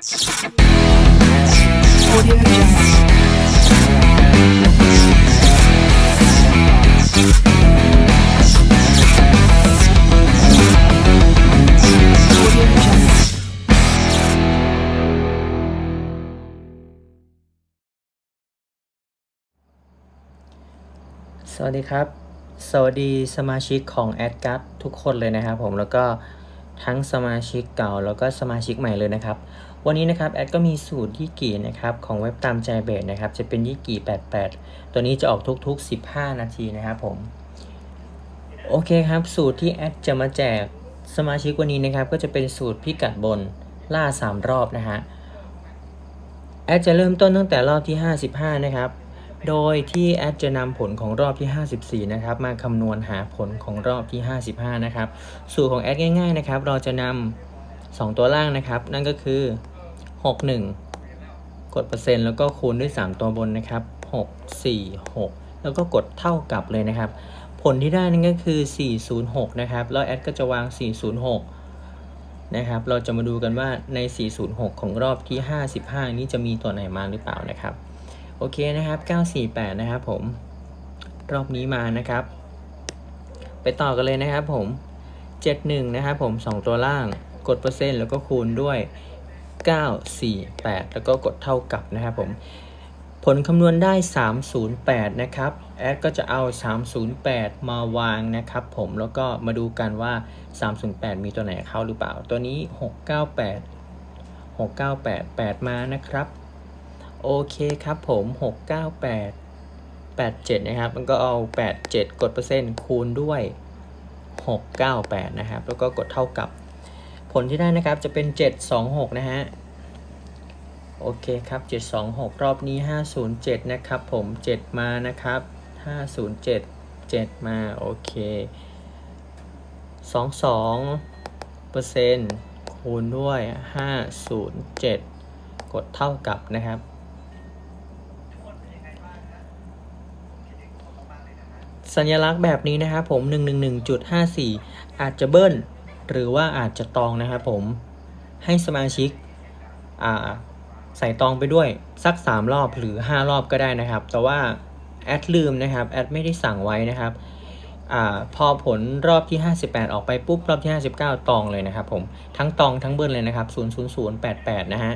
Audio Jungle. สวัสดีครับ สวัสดีสมาชิกของ a d g u t ทุกคนเลยนะครับผมแล้วก็ ทั้งสมาชิกเก่าแล้วก็สมาชิกใหม่เลยนะครับ วันนี้นะครับแอดก็มีสูตรยี่กี่นะครับของเว็บตามใจเบสนะครับ จะเป็นยี่กี่88 ตัวนี้จะออกทุกๆ 15 นาทีนะครับผม โอเคครับสูตรที่แอดจะมาแจกสมาชิกวันนี้นะครับ ก็จะเป็นสูตรพิกัดบนล่า 3 รอบนะฮะแอดจะเริ่มต้นตั้งแต่รอบที่ 55 นะครับ โดยที่แอดจะนำผลของรอบที่ 54 นะครับ มาคำนวณหาผลของรอบที่ 55 นะครับ สูตรของแอดง่ายๆนะครับ เราจะนำ2 ตัวล่างนะครับ นั่นก็คือ 61 กดเปอร์เซ็นต์แล้วก็คูณด้วย 3 ตัวบนนะครับ 6 4 6 แล้วก็กดเท่ากับเลยนะครับ ผลที่ได้นั่นก็คือ 406 นะครับ แล้วแอดก็จะวาง 406 นะครับ เราจะมาดูกันว่าใน 406 ของรอบที่ 55 นี้จะมีตัวไหนมาหรือเปล่านะครับ โอเคนะครับ 948 นะครับผม รอบนี้มานะครับ ไปต่อกันเลยนะครับผม 71 นะครับผม 2 ตัวล่าง กดเปอร์เซ็นต์แล้วก็คูณด้วย 948 แล้วก็กดเท่ากับนะครับผม ผลคำนวณได้ 308 นะครับ แอดก็จะเอา 308 มาวางนะครับผม แล้วก็มาดูกันว่า 308 มีตัวไหนเข้าหรือเปล่า ตัวนี้ 698 698 8 มานะครับ โอเคครับผม 698 87 นะครับ มันก็เอา 87 กดเปอร์เซ็นต์คูณด้วย 698 นะครับ แล้วก็กดเท่ากับ ผลที่ได้นะครับจะเป็น 726 นะฮะ โอเคครับ 726 รอบนี้ 507 นะครับผม 7 มานะครับ 507 7 มา โอเค22เปอร์เซ็นต์คูณด้วย 507 กดเท่ากับนะครับ สัญลักษณ์แบบนี้นะครับผม 111.54 อาจจะเบิ้ล หรือว่าอาจจะตองนะครับผม ให้สมาชิกใส่ตองไปด้วยสัก 3 รอบหรือ 5 รอบก็ได้นะครับ แต่ว่าแอดลืมนะครับแอดไม่ได้สั่งไว้นะครับอพอผลรอบที่ 58 ออกไปปุ๊บ รอบที่ 59 ตองเลยนะครับผม ทั้งตองทั้งเบิ้ลเลยนะครับ 00088 นะฮะ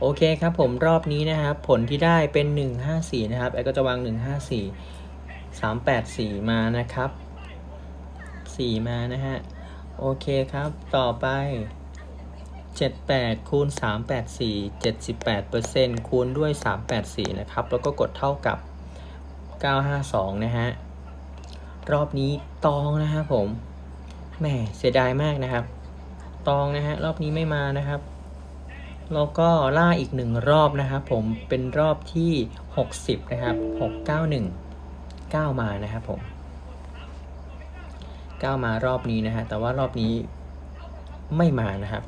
โอเคครับผมรอบนี้นะครับผลที่ได้เป็น 154 นะครับแอดก็จะวาง 154 384มานะครับ4มานะฮะ โอเคครับ ต่อไป78คูณ384 78เปอร์เซ็นต์คูณด้วย384นะครับ แล้วก็กดเท่ากับ952นะฮะ รอบนี้ตองนะฮะผมแหมเสียดายมากนะครับ ตองนะฮะ รอบนี้ไม่มานะครับแล้วก็ล่าอีกหนึ่งรอบนะครับผมเป็นรอบที่ 60 นะครับ 691 9 มานะครับผม 9 มารอบนี้นะฮะแต่ว่ารอบนี้ไม่มานะครับ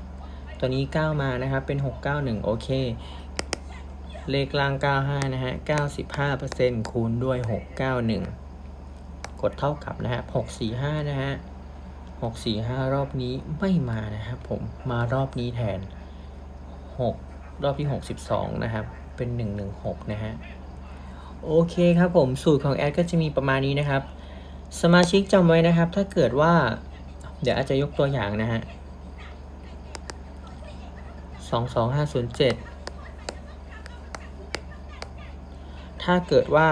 ตัวนี้ 9 มานะครับเป็น 691 โอเค เลขล่าง 95 นะฮะ 95%คูณด้วย 691 กดเท่ากับนะฮะ 645 นะฮะ 645 รอบนี้ไม่มานะครับผมมารอบนี้แทน 6 รอบที่ 62 นะครับ เป็น 116 นะฮะ โอเคครับผมสูตรของแอดก็จะมีประมาณนี้นะครับ สมาชิกจำไว้นะครับ ถ้าเกิดว่า เดี๋ยวอาจจะยกตัวอย่างนะฮะสองสองห้าศูนย์เจ็ดถ้าเกิดว่า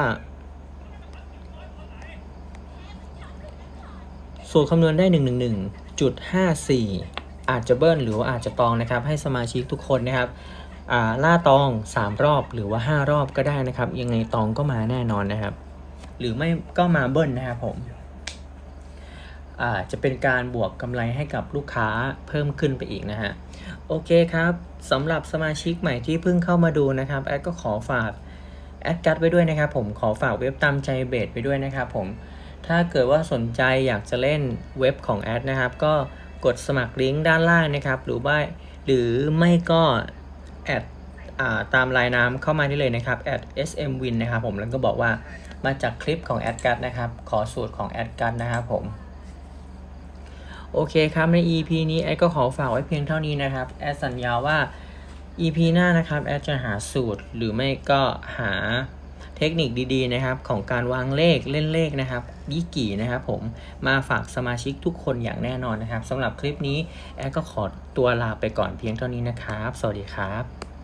สูตรคำนวณได้หนึ่งหนึ่งหนึ่งจุดห้าสี่อาจจะเบิ้ลหรือว่าอาจจะตองนะครับ ให้สมาชิกทุกคนนะครับ ล่าตอง 3 รอบหรือว่า 5 รอบก็ได้นะครับ ยังไงตองก็มาแน่นอนนะครับ หรือไม่ก็มาเบิ้ลนะครับผมอ่าจะเป็นการบวกกำไรให้กับลูกค้าเพิ่มขึ้นไปอีกนะฮะโอเคครับสำหรับสมาชิกใหม่ที่เพิ่งเข้ามาดูนะครับแอดก็ขอฝากแอดกัดไว้ด้วยนะครับผมขอฝากเว็บตามใจเบสไปด้วยนะครับผมถ้าเกิดว่าสนใจอยากจะเล่นเว็บของแอดนะครับ ก็กดสมัครลิงก์ด้านล่างนะครับ หรือว่าหรือไม่ก็ แอดตามลายน้ำเข้ามาได้เลยนะครับแอด smwin นะครับผมแล้วก็บอกว่ามาจากคลิปของแอดกัดนะครับ ขอสูตรของแอดกัดนะครับผม โอเคครับใน EP นี้แอดก็ขอฝากไว้เพียงเท่านี้นะครับแอดสัญญาว่า EP หน้านะครับแอดจะหาสูตรหรือไม่ก็หา เทคนิคดีๆนะครับของการวางเลขเล่นเลขนะครับยี่กี่นะครับผมมาฝากสมาชิกทุกคนอย่างแน่นอนนะครับสำหรับคลิปนี้แอดก็ขอตัวลาไปก่อนเพียงเท่านี้นะครับ สวัสดีครับ